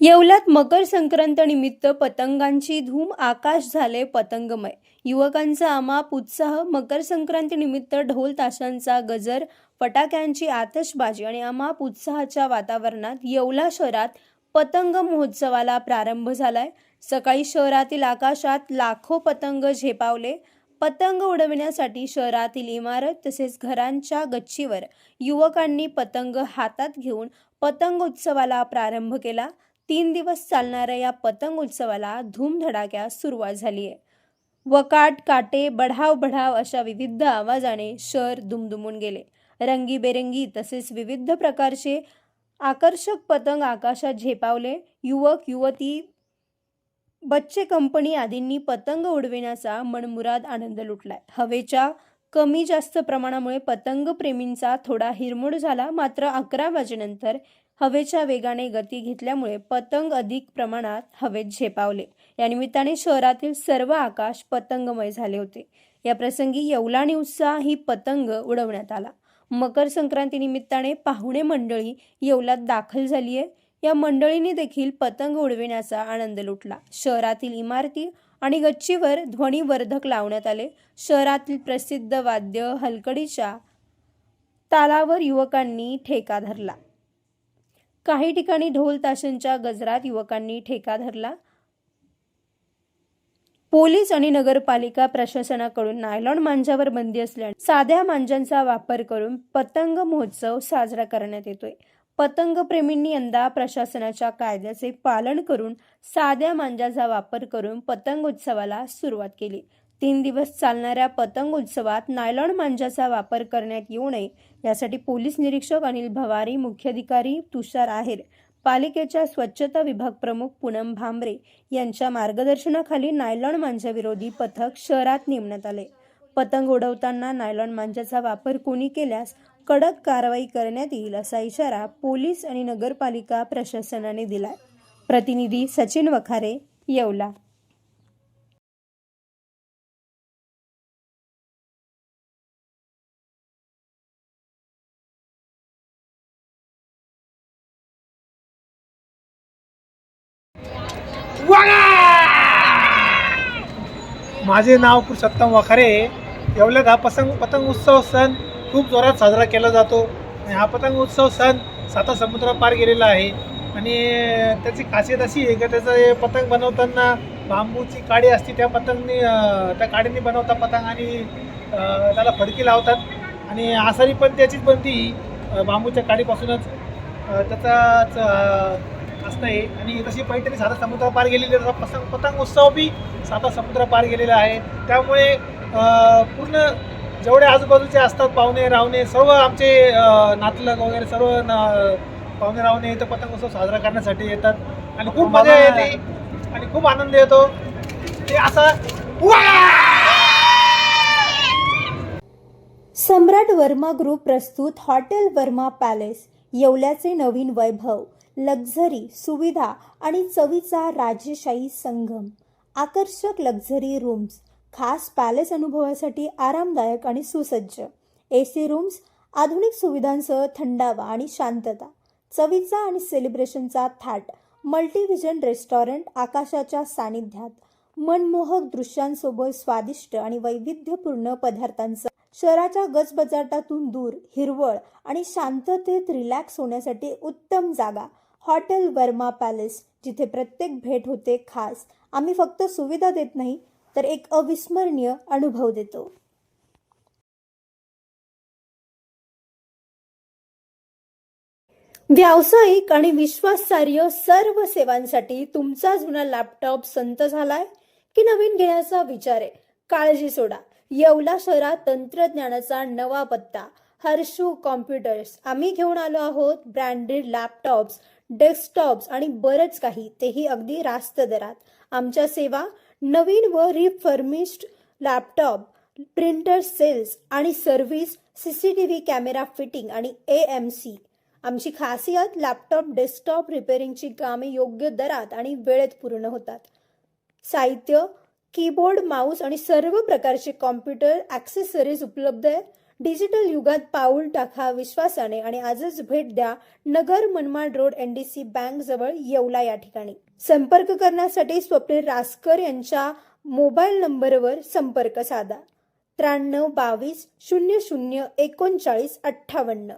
येवल्यात मकर संक्रांत निमित्त पतंगांची धूम आकाश झाले पतंगमय. युवकांचा अमाप उत्साह मकर संक्रांतीनिमित्त ढोल ताशांचा गजर फटाक्यांची आतषबाजी आणि अमाप उत्साहाच्या वातावरणात येवला शहरात पतंग महोत्सवाला प्रारंभ झालाय. सकाळी शहरातील आकाशात लाखो पतंग झेपावले. पतंग उडविण्यासाठी शहरातील इमारत तसेच घरांच्या गच्चीवर युवकांनी पतंग हातात घेऊन पतंग उत्सवाला प्रारंभ केला. तीन दिवस चालणाऱ्या या पतंग उत्सवाला धूमधडाक्यास सुरुवात झाली आहे. वकाट काटे बढाव बढाव अशा विविध आवाजाने शहर दुमदुमून गेले. रंगीबेरंगी तसेच विविध प्रकारचे आकर्षक पतंग आकाशात झेपावले. युवक युवती बच्चे कंपनी आदींनी पतंग उडविण्याचा मनमुराद आनंद लुटलाय. हवेच्या कमी जास्त प्रमाणामुळे पतंगप्रेमींचा थोडा हिरमोड झाला. मात्र अकरा वाजेनंतर हवेच्या वेगाने गती घेतल्यामुळे पतंग अधिक प्रमाणात हवेत झेपावले. या निमित्ताने शहरातील सर्व आकाश पतंगमय झाले होते. या प्रसंगी येवला न्यूजचा ही पतंग उडवण्यात आला. मकर संक्रांती निमित्ताने पाहुणे मंडळी येवलात दाखल झाली आहे या मंडळींनी देखील पतंग उडविण्याचा आनंद लुटला. शहरातील इमारती आणि गच्चीवर ध्वनिवर्धक लावण्यात आले. शहरातील प्रसिद्ध वाद्य हलकडीच्या तालावर युवकांनी ठेका धरला. काही ठिकाणी ढोल ताशांच्या गजरात युवकांनी ठेका धरला. पोलीस आणि नगरपालिका प्रशासनाकडून नायलॉन मांजावर बंदी असल्याने साध्या मांजांचा वापर करून पतंग महोत्सव साजरा करण्यात येतोय. पतंगप्रेमींनी यंदा प्रशासनाच्या कायद्याचे पालन करून साध्या मांजाचा वापर करून पतंग उत्सवाला सुरुवात केली. तीन दिवस चालणाऱ्या पतंग उत्सवात नायलॉन मांजाचा वापर करण्यात येऊ नये यासाठी पोलीस निरीक्षक अनिल भवारी मुख्याधिकारी तुषार आहेर पालिकेच्या स्वच्छता विभाग प्रमुख पूनम भांबरे यांच्या मार्गदर्शनाखाली नायलॉन मांजाविरोधी पथक शहरात नेमण्यात आले. पतंग उडवताना नायलॉन मांजाचा वापर कोणी केल्यास कडक कारवाई करण्यात येईल असा इशारा पोलीस आणि नगरपालिका प्रशासनाने दिलाय. प्रतिनिधी सचिन वखारे येवला. माझे नाव पुरुषोत्तम वखारे येवला हा पसंग पतंग उत्सव सण खूप जोरात साजरा केला जातो. आणि हा पतंग उत्सव सण साता समुद्र पार गेलेला आहे. आणि त्याची खासियत अशी आहे की त्याचं पतंग बनवताना बांबूची काडी असते त्या पतंगनी त्या काडीने बनवता पतंग आणि त्याला फडकी लावतात. आणि आसारी पण त्याचीच बनती बांबूच्या काडीपासूनच. त्याचाच असणं असतं आहे. आणि तशी पैठणी साता समुद्र पार गेलेली त्याचा पतंग पतंग उत्सव बी साता समुद्र पार गेलेला आहे. त्यामुळे पूर्ण जेवढे आजूबाजूचे असतात पाहुणे रावणे सर्व आमचे नातलग वगैरे सर्व पाहुणे रावणे इथं पतंग उत्सव साजरा करण्यासाठी येतात. आणि खूप मजा येते. आणि खूप आनंद येतो. ते असा सम्राट वर्मा ग्रुप प्रस्तुत हॉटेल वर्मा पॅलेस येवल्याचे नवीन वैभव लक्झरी सुविधा आणि चवीचा राजेशाही संगम. आकर्षक लक्झरी रूम्स खास पॅलेस अनुभवासाठी आरामदायक आणि सुसज्ज. ए सी रूम्स आधुनिक सुविधांसह थंडावा आणि शांतता. चवीचा आणि सेलिब्रेशनचा थाट. मल्टीव्हिजन रेस्टॉरंट आकाशाच्या सानिध्यात. मनमोहक दृश्यांसोबत स्वादिष्ट आणि वैविध्यपूर्ण पदार्थांचा शहराच्या गजबजाटातून दूर हिरवळ आणि शांततेत रिलॅक्स होण्यासाठी उत्तम जागा. हॉटेल वर्मा पॅलेस जिथे प्रत्येक भेट होते खास. आम्ही फक्त सुविधा देत नाही तर एक अविस्मरणीय अनुभव देतो. व्यावसायिक आणि विश्वासार्ह सर्व सेवांसाठी तुमचा जुना लॅपटॉप संत झालाय की नवीन घेण्याचा विचार आहे? काळजी सोडा. येवला शहरात तंत्रज्ञानाचा नवा पत्ता. हर्षू कॉम्प्युटर्स. आम्ही घेऊन आलो आहोत ब्रँडेड लॅपटॉप्स डेस्कटॉप्स आणि बरंच काही. तेही अगदी रास्त दरात. आमच्या सेवा नवीन व रिफर्मिश्ड लॅपटॉप प्रिंटर सेल्स आणि सर्व्हिस व्ही कॅमेरा फिटिंग आणि ए एम सी आमची खासियत लॅपटॉप डेस्कटॉप रिपेअरिंगची कामे योग्य दरात आणि वेळेत पूर्ण होतात. साहित्य कीबोर्ड माऊस आणि सर्व प्रकारचे कॉम्प्युटर ॲक्सेसरीज उपलब्ध आहे डिजिटल युगात पाऊल टाका विश्वासाने आणि आजच भेट द्या Nagar Manmad road N D C bank जवळ येवला या ठिकाणी. संपर्क करण्यासाठी स्वप्नील रासकर यांच्या मोबाईल नंबरवर संपर्क साधा. त्र्याण्णव बावीस शून्य शून्य एकोणचाळीस अठ्ठावन्न.